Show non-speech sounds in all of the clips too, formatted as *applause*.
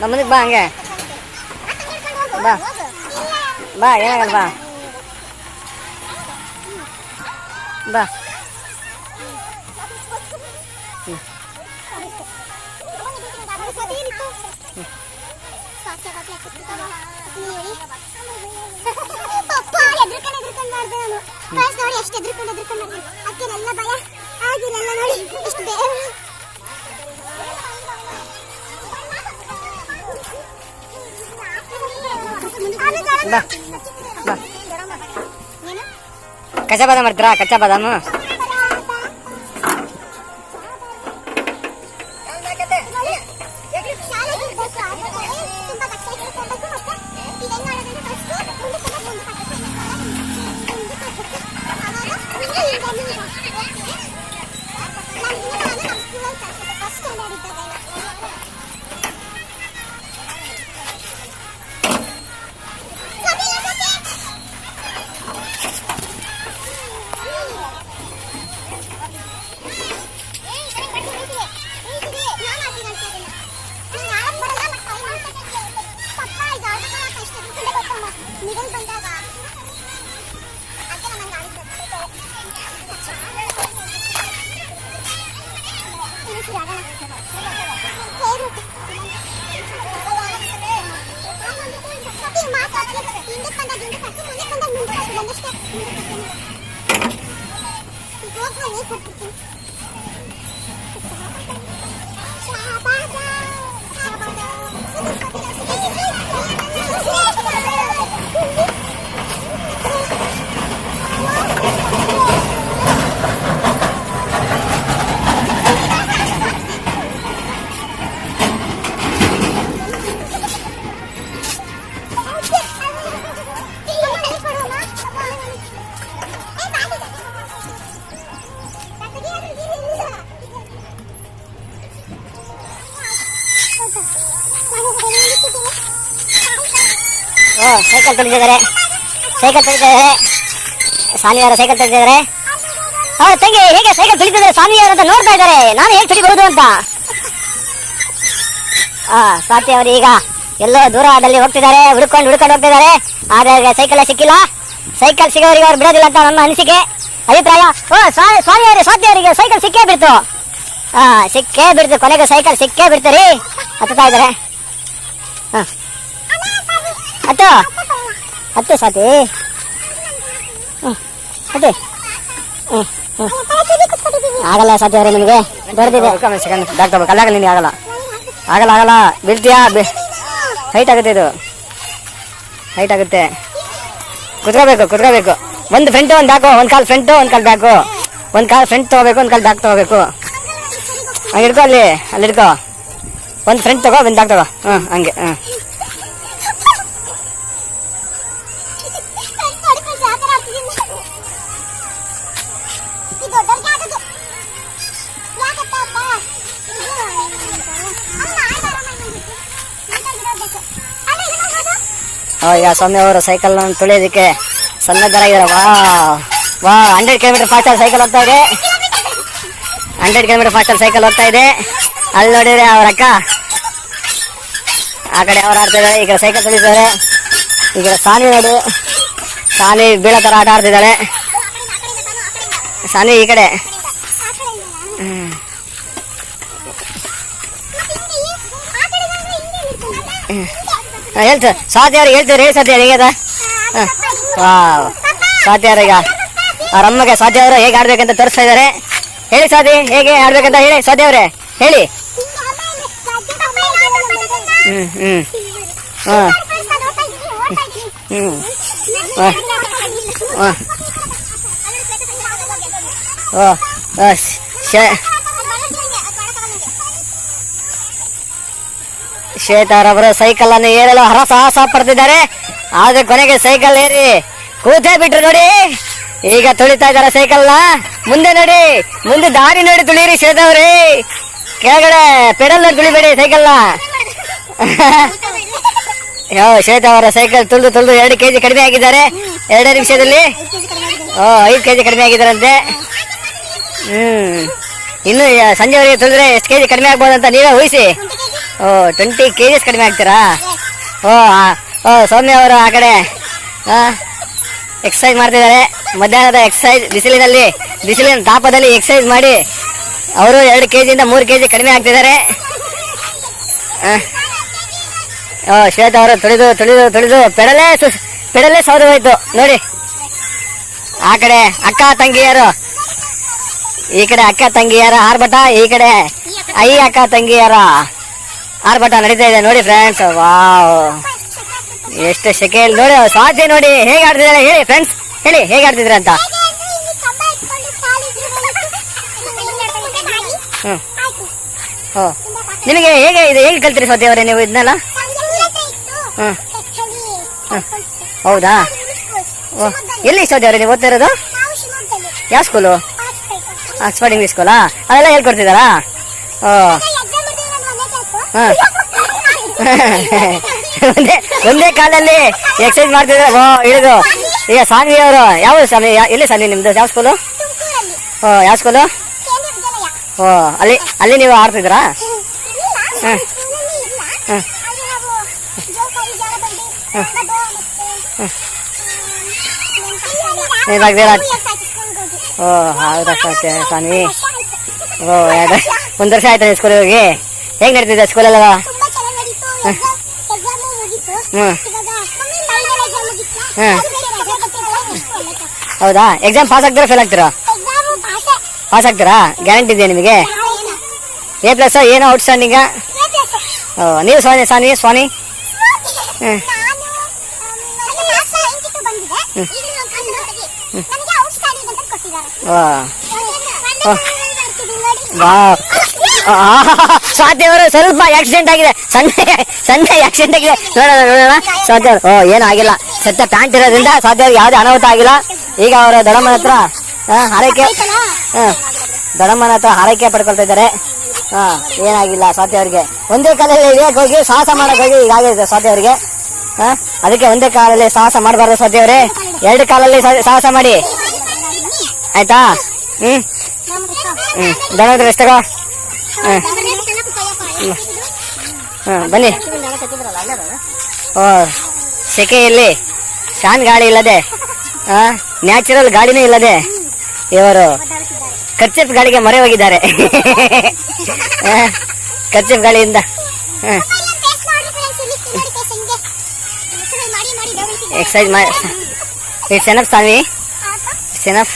ನಮ್ಮ ಮುಂದಕ್ಕೆ ಬಾ ಹಂಗೆ ಬಾ. ಬಾ ಏನಾಗಲ್ಲ ಬಾ ಬಾ ನೋಡಿ ಎಷ್ಟು ಎದ್ರುಕೊಂಡು ಎದ್ರುಕೊಂಡು ಅದಕ್ಕೆಲ್ಲ ಭಯ. ಆಗಿರಲ್ಲ ನೋಡಿ ಎಷ್ಟು ಬೇಗ. ಬಾ. ಬಾ ಕಚ್ಚಾ ಬಾದಾಮ್ ಮಾಡ್ತೀರಾ ಕಚ್ಚಾ ಬಾದಾಮು? ಓ ಸೈಕಲ್ ತುಳಿದಿದ್ದಾರೆ ಸೈಕಲ್ ತುಳಿದಿದ್ದಾರೆ ಸಾನಿಯವರ ಸೈಕಲ್ ತುಳಿದಿದ್ದಾರೆ ಅವ್ರ ತಂಗಿ, ಹೇಗೆ ಸೈಕಲ್ ತುಳಿತಿದ್ದಾರೆ ಸ್ವಾಮಿಯವರು ಅಂತ ನೋಡ್ತಾ ಇದ್ದಾರೆ. ನಾನು ಹೇಗೆ ತುಳಿಬಹುದು ಅಂತ. ಆ, ಸ್ವಾತಿ ಅವರು ಈಗ ಎಲ್ಲೋ ದೂರದಲ್ಲಿ ಹೋಗ್ತಿದ್ದಾರೆ. ಹುಡ್ಕೊಂಡು ಹುಡ್ಕೊಂಡು ಹೋಗ್ತಿದ್ದಾರೆ. ಆದ್ರೆ ಅವ್ರಿಗೆ ಸೈಕಲ್ ಸಿಕ್ಕಿಲ್ಲ. ಸೈಕಲ್ ಸಿಗೋರಿಗೆ ಅವ್ರು ಬಿಡೋದಿಲ್ಲ ಅಂತ ನಮ್ಮ ಅನಿಸಿಕೆ. ಅಭಿಪ್ರಾಯ. ಓ ಸ್ವಾಮಿ ಸ್ವಾಮಿ ಅವರಿಗೆ ಸ್ವಾತಿ ಅವರಿಗೆ ಸೈಕಲ್ ಸಿಕ್ಕೇ ಬಿಡ್ತು. ಹಾ ಸಿಕ್ಕೇ ಬಿಡ್ತು. ಕೊನೆಗೆ ಸೈಕಲ್ ಸಿಕ್ಕೇ ಬಿಡ್ತೀರಿ ಹತ್ತುತ್ತಾ ಇದ್ದಾರೆ. ಹಾ. ಹತ್ತು. ಹತ್ತು ಸಾತಿ? ಹ್ಮ್ ಆಗಲ್ಲ ಸಾಧ್ಯ ಅವರೇ ನಿಮಗೆ. ದೊಡ್ಡದಿದೆ. ಡಾಕ್ಟರ್ ಅಲ್ಲಾಗಲ್ಲ ನಿನಗೆ ಆಗಲ್ಲ. ಆಗಲ್ಲ ಆಗಲ್ಲ. ಬೀಳ್ತೀಯಾ? ಹೈಟ್ ಆಗುತ್ತೆ ಇದು. ಹೈಟ್ ಆಗುತ್ತೆ. ಕುತ್ಕೋಬೇಕು ಕುತ್ಕೋಬೇಕು. ಒಂದು ಫ್ರಂಟ್ ಒಂದು ಬ್ಯಾಕು ಒಂದು ಕಾಲು ಫ್ರಂಟು ಒಂದು ಕಾಲು ಬ್ಯಾಕು ಒಂದು ಕಾಲು ಫ್ರಂಟ್ ತಗೋಬೇಕು, ಒಂದು ಕಾಲು ಬ್ಯಾಕ್ ತಗೋಬೇಕು. ಹಂಗೆ ಹಿಡ್ಕೊ ಅಲ್ಲಿ ಅಲ್ಲಿ ಹಿಡ್ಕೊ. ಒಂದು ಫ್ರಂಟ್ ತಗೋ, ಒಂದು ಬ್ಯಾಕ್ ತಗೋ. ಹ್ಞೂ ಹಂಗೆ ಈಗ ಸ್ವಾಮಿ ಅವರು ಸೈಕಲ್ ತುಳಿಯೋದಕ್ಕೆ ಸನ್ನದ್ಧರಾಗಿದ್ದಾರೆ ವಾ ವಾ ಹಂಡ್ರೆಡ್ ಕಿಲೋಮೀಟರ್ ಫಾಸ್ಟಲ್ಲಿ ಸೈಕಲ್ ಹೋಗ್ತಾ ಇದೆ. ಹಂಡ್ರೆಡ್ ಕಿಲೋಮೀಟರ್ ಫಾಸ್ಟರ್ ಸೈಕಲ್ ಹೋಗ್ತಾ ಇದೆ. ಅಲ್ಲಿ ನೋಡಿದ್ರೆ ಅವ್ರ ಅಕ್ಕ, ಆ ಕಡೆ ಅವ್ರು ಆಡ್ತಿದ್ದಾರೆ ಈ ಕಡೆ ಸೈಕಲ್ ತುಳಿತಾರೆ ಈ ಕಡೆ ಸಾನಿ ನೋಡು. ಸಾನಿ ಬೀಳೋ ಥರ ಆಟ ಆಡ್ತಿದ್ದಾಳೆ. ಸಾನಿ ಈ ಕಡೆ. ಹೇಳ್ತು. ಅವ್ರಿಗೆ ಹೇಳ್ತೀರಿ ಹೇಳಿ ಸ್ವಾತಿ ಹೇಗೆ ಅದ? ವಾವ್. ಸ್ವಾತಿ ಅವ್ರೀಗ ಅವ್ರ ಅಮ್ಮಗೆ ಸ್ವಾತಿ ಅವರು ಹೇಗೆ ಆಡ್ಬೇಕಂತ ತೋರಿಸ್ತಾ ಇದ್ದಾರೆ. ಹೇಳಿ ಸಾಧಿ ಹೇಗೆ ಆಡ್ಬೇಕಂತ ಹೇಳಿ ಸಾಧ್ಯ ಅವರೇ ಹೇಳಿ. ಹ್ಮ್ ಹ್ಮ್. ಹಾ. ಹ್ಮ್. ಹಾ ಹಾ. ಓ ಆ, ಶ- ಶ್ವೇತಾರವರು ಸೈಕಲ್ ಅನ್ನು ಏರಲು ಹರಸಾಹಸ ಪಡ್ತಿದ್ದಾರೆ. ಆದ್ರೆ ಕೊನೆಗೆ ಸೈಕಲ್ ಏರಿ ಕೂತೇ ಬಿಟ್ರು ನೋಡಿ. ಈಗ ತುಳಿತಾ ಇದಾರ ನ ಮುಂದೆ ನೋಡಿ ಮುಂದೆ ದಾರಿ ನೋಡಿ ತುಳಿಯಿರಿ ಶ್ವೇತ ಅವ್ರಿ. ಕೆಳಗಡೆ ಪೆಡಲ್ ನೋಡಿ ತುಳಿಬೇಡಿ ಸೈಕಲ್ನ ಶ್ವೇತ ಅವರ ಸೈಕಲ್ ತುಳಿದು ತುಳಿದು ಎರಡು ಕೆಜಿ ಕಡಿಮೆ ಆಗಿದ್ದಾರೆ. ಎರಡೇ ನಿಮಿಷದಲ್ಲಿ. ಓ ಐದು ಕೆಜಿ ಕಡಿಮೆ ಆಗಿದ್ದಾರಂತೆ. ಹ್ಮ್. ಇನ್ನು ಸಂಜೆವರೆಗೆ ತುಳಿದ್ರೆ ಎಷ್ಟು ಕೆಜಿ ಕಡಿಮೆ ಆಗ್ಬೋದು ಅಂತ ನೀವೇ ಊಹಿಸಿ. ಓ ಟ್ವೆಂಟಿ ಕೆಜಿಸ್ ಕಡಿಮೆ ಆಗ್ತೀರಾ? ಓ ಓ, ಸೌಮ್ಯ ಅವರು ಆ ಕಡೆ ಎಕ್ಸಸೈಜ್ ಮಾಡ್ತಿದ್ದಾರೆ. ಮಧ್ಯಾಹ್ನದ ಎಕ್ಸಸೈಸ್ ಬಿಸಿಲಿನಲ್ಲಿ, ಬಿಸಿಲಿನ ತಾಪದಲ್ಲಿ ಎಕ್ಸಸೈಜ್ ಮಾಡಿ, ಅವರು ಎರಡು ಕೆ ಜಿಯಿಂದ ಮೂರು ಕೆ ಜಿ ಕಡಿಮೆ ಆಗ್ತಿದ್ದಾರೆ. ಓ, ಶ್ವೇತ ಅವರು ತುಳಿದು ತುಳಿದು ತುಳಿದು, ಪೆಡಲೇ ಪೆಡಲೇ ಸೌದು ಹೋಯ್ತು. ನೋಡಿ, ಆ ಕಡೆ ಅಕ್ಕ, ತಂಗಿಯರು ಈ ಕಡೆ ಅಕ್ಕ ತಂಗಿಯರ ಆರ್ಭಟ, ಈ ಕಡೆ ಅಯ್ಯ ಅಕ್ಕ ತಂಗಿಯರ ಆರ್ಭಟ ನಡೀತಾ ಇದೆ ನೋಡಿ ಫ್ರೆಂಡ್ಸ್ ವಾವ್ ಎಷ್ಟು ಸೆಕೆಂಡ್ ನೋಡಿ ಸಾಧ್ಯ ನೋಡಿ. ಹೇಗೆ ಆಡ್ತಿದ್ದಾರೆ ಹೇಳಿ ಫ್ರೆಂಡ್ಸ್ ಹೇಳಿ, ಹೇಗೆ ಆಡ್ತಿದ್ರ ಅಂತ. ನಿಮಗೆ ಹೇಗೆ ಇದು ಹೇಗೆ ಕಲ್ತಿರಿ ಸ್ವಾತಿ ಅವರೇ ನೀವು ಇದನ್ನೆಲ್ಲ. ಹೌದಾ? ಓ ಎಲ್ಲಿ ಸ್ವಾತಿ ಅವರೇ ನೀವು ಓದ್ತಾ ಇರೋದು? ಯಾವ ಸ್ಕೂಲು ಆಕ್ಸ್ಫರ್ಡ್ ಇಂಗ್ಲೀಷ್ ಸ್ಕೂಲಾ ಅದೆಲ್ಲ ಹೇಳ್ಕೊಡ್ತಿದ್ದಾರಾ ಓ. *laughs* ಒಂದೇ ಒಂದೇ ಕಾಲಲ್ಲಿ ಎಕ್ಸರ್ಸೈಸ್ ಮಾಡ್ತಿದ್ರೆ. ಓ ಇಳಿದು ಈಗ ಸಾನ್ವಿ ಅವರು ಯಾವ ಸಾನ್ವಿ? ಎಲ್ಲಿ ಸಾನ್ವಿ ನಿಮ್ದು? ಯಾವ ಸ್ಕೂಲು ಓ, ಯಾವ ಸ್ಕೂಲು ಓ, ಅಲ್ಲಿ ಅಲ್ಲಿ ನೀವು ಆಡ್ತಿದ್ದೀರಾ? ಹಾಂ. ಹಾಂ. ಹಾಂ. ಇವಾಗ ಬೇರೆ- ಓ ಹೌದಾ ಸ್ವಾಮಿ. ಓ ಎರಡು ಒಂದು ವರ್ಷ ಆಯ್ತಾ ಸ್ಕೂಲ್ ಹೋಗಿ? ಹೇಗೆ ನಡೀತಿದೆ ಸ್ಕೂಲೆಲ್ಲ ಒಳ್ಳೆ ಕೆಲ್ಸ. ಹೌದಾ? ಎಕ್ಸಾಮ್ ಪಾಸ್ ಆಗ್ತೀರಾ ಫೇಲ್ ಆಗ್ತೀರಾ? ಪಾಸೆ. ಆಗ್ತೀರಾ? ಗ್ಯಾರಂಟಿ ಇದೆಯಾ ನಿಮಗೆ? ಎ ಪ್ಲಸ್ ಏನೋ ಔಟ್ಸ್ಟ್ಯಾಂಡಿಂಗ್ plus. ನೀವು ಸ್ವಾಮಿ ಸಾನಿ ಸ್ವಾಮಿ. ಹ್ಮ್. ನಾನು, ಆಮ್, ನನಗೆ maths 92 ಬಂದಿದೆ. ಈಗ ನಾನು ಕನ್ನಡದಲ್ಲಿ. ನನಗೆ outstanding ಅಂತ ಕೊಟ್ಟಿದ್ದಾರೆ. ವಾ ಒಂದೇ ಕಾಲಲ್ಲಿ ಬರ್ತಿದ್ದೀನಿ ನೋಡಿ. ವಾ ಸ್ವಾತಿ ಅವರು ಸ್ವಲ್ಪ ಆಕ್ಸಿಡೆಂಟ್ ಆಗಿದೆ. ಸಣ್ಣ ಸಣ್ಣ ಆಕ್ಸಿಡೆಂಟ್ ಆಗಿದೆ. ನೋಡೋಣ ನೋಡೋಣ. ಸ್ವಾತಿ ಅವರು ಓ ಏನೂ ಆಗಿಲ್ಲ. ಸತ್ಯ ಪ್ಯಾಂಟ್ ಇರೋದ್ರಿಂದ ಸ್ವಾತಿ ಅವ್ರಿಗೆ ಯಾವುದೇ ಅನಾಹುತ ಆಗಿಲ್ಲ. ಈಗ ಅವರ ದಡಮ್ಮನ ಹತ್ರ ಹರಕೆ ದಡಮ್ಮನ ಹತ್ರ ಹಾರೈಕೆ ಪಡ್ಕೊಳ್ತಾ ಇದ್ದಾರೆ. ಹಾ ಏನಾಗಿಲ್ಲ ಸ್ವಾತಿ ಅವರಿಗೆ. ಒಂದೇ ಕಾಲದಲ್ಲಿ ಇಳಿಯಕ್ಕೆ ಹೋಗಿ ಸಾಹಸ ಮಾಡೋಕೆ ಹೋಗಿ ಈಗಾಗಿದೆ ಸ್ವಾತಿ ಅವರಿಗೆ. ಹಾ ಅದಕ್ಕೆ ಒಂದೇ ಕಾಲಲ್ಲಿ ಸಾಹಸ ಮಾಡಬಾರ್ದು ಸ್ವಾತಿ ಅವರೇ. ಎರಡು ಕಾಲಲ್ಲಿ ಸಾಹಸ ಮಾಡಿ. ಆಯ್ತಾ ಹ್ಮ್ ಹ್ಮ್ ದೊಡ್ಡ ಹತ್ರ ಎಷ್ಟು ತಗೋ ಹ್ಮ್ ಬನ್ನಿ ಓ ಸೆಕೆಯಲ್ಲಿ ಶಾನ್ ಗಾಳಿ ಇಲ್ಲದೆ ನ್ಯಾಚುರಲ್ ಗಾಳಿನೇ ಇಲ್ಲದೆ ಇವರು ಕರ್ಚಪ್ ಗಾಳಿಗೆ ಮೊರೆ ಹೋಗಿದ್ದಾರೆ ಕರ್ಚಪ್ ಗಾಳಿಯಿಂದ ಎಕ್ಸೈಸ್ ಮಾಡಿ ಇಟ್ಸ್ ಎನಫ್ ಸ್ವಾಮಿ ಇಟ್ಸ್ ಎನಫ್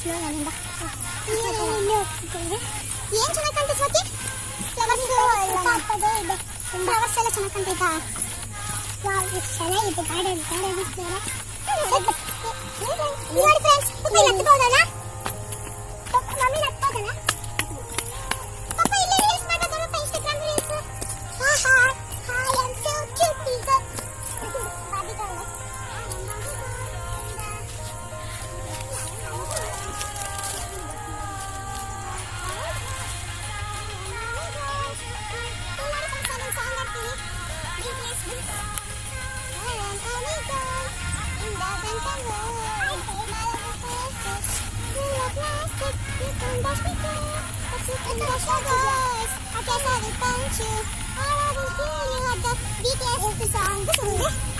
ಸ್ವಲ್ಪ ಸ್ಲೋ ನನ್ನಿಂದ ಏನ್ ಚೆನ್ನಾಗಿ ಕಾಣ್ತಿದೆ ಸ್ವಾತಿ ಫ್ಲವರ್ಸ್ ಇದೆ ಫ್ಲವರ್ಸ್ ಎಲ್ಲ ಚೆನ್ನಾಗಿ ಕಾಣ್ತೈತಾ ವಾವ್ ಎಷ್ಟು ಚೆನ್ನಾಗಿದೆ ಗಾರ್ಡನ್ ಗಾರ್ಡನ್ ನೋಡಿ ಫ್ರೆಂಡ್ಸ್ ಪಪ್ಪಿ ಹತ್ಬೋದಲ್ಲ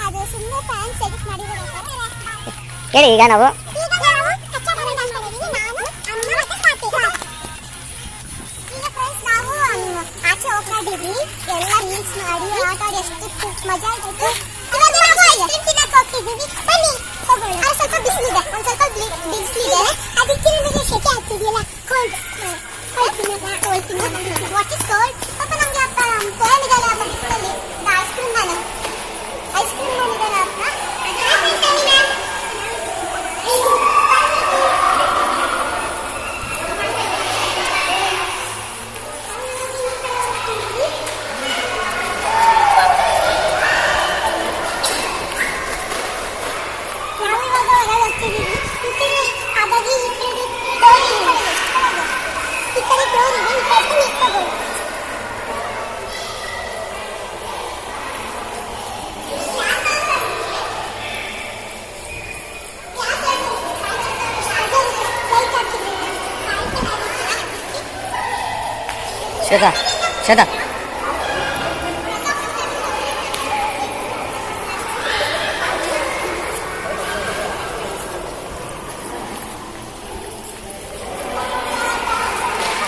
ಅದು ಸುಮ್ಮನೆ ಫ್ಯಾನ್ಸ್ ಎಡಿಟ್ ಮಾಡಿರೋದು ಹೇಳಿ ಈಗ ನಾವು? ಈಗ ನಾವು ಕಚ್ಚಾ ಬರ ಡ್ಯಾನ್ಸ್ ಮಾಡಿದೀವಿ ನಾನು ಅಮ್ಮ ಮತ್ತೆ ಸ್ವಾತಿ ಈಗ ಫ್ರೆಂಡ್ಸ್ ನಾವು ಅಮ್, ಆಚೆ ಹೋಗ್ತಿದ್ದೀವಿ ಎಲ್ಲ ರೀಲ್ಸ್ ಮಾಡಿ ಆಟ ಆಡಿ ಎಷ್ಟು ಮಜಾ ಆಯ್ತು ಇವಾಗ ನಾವು ಐಸ್ ಕ್ರೀಮ್ ತಿನ್ನಕ್ಕೆ ಹೋಗ್ತಿದ್ದೀವಿ ಬನ್ನಿ ಹೋಗೋಣ ಅಲ್ಲಿ ಸ್ವಲ್ಪ ಬಿಸಿಲಿದೆ ಒಂದ್ ಸ್ವಲ್ಪ ಬಿ- ಬಿಸಿಲಿದೆ ಅದಕ್ಕೆ ನಿಮಗೆ ಶೆಕೆ ಆಗ್ತಿದೆಯಲ್ಲ ಕೋಲ್ಡ್ ഒഴിക്കുന്നത് ഒറ്റ കോൾ അപ്പൊ നമുക്ക് തേങ്ങ ഐസ്ക്രീം വേണം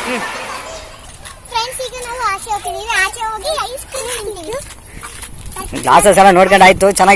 ಕ್ರೀಮ್ ತಿಂತೀವಿ ಕ್ಲಾಸಸ್ ಎಲ್ಲ ನೋಡ್ಕೊಂಡು ಆಯ್ತು ಚೆನ್ನಾಗಿ